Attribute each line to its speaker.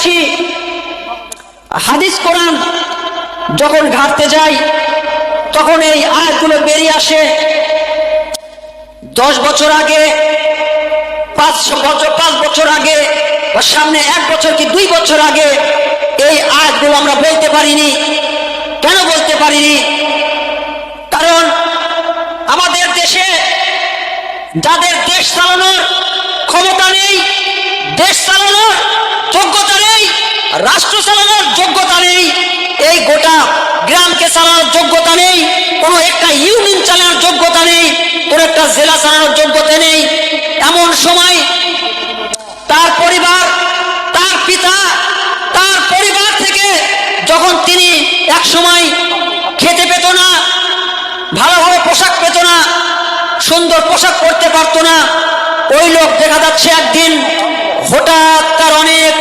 Speaker 1: পাচ্ছি হাদিস কোরআন যখন ঘাটতে যাই, তখন এই আয়াতগুলো বেরিয়ে আসে। দশ বছর আগে, পাঁচ বছর পাঁচ বছর আগে, বা সামনে এক বছর কি দুই বছর আগে এই আয়াতগুলো আমরা বলতে পারিনি। কেন বলতে পারিনি? কারণ আমাদের দেশে যাদের দেশ চালানোর যোগ্যতা নেই। এই গোটা গ্রামকে চালানোর যোগ্যতা নেই। কোনো একটা ইউনিয়ন চালানোর যোগ্যতা নেই। কোনো একটা জেলা চালানোর যোগ্যতা নেই। এমন সময় তার পরিবার, তার পিতা, তার পরিবার থেকে যখন তিনি এক সময় খেতে পেত না, ভালোভাবে পোশাক পেত না, সুন্দর পোশাক পরতে পারতো না, ওই লোক দেখা যাচ্ছে একদিন হঠাৎ তার অনেক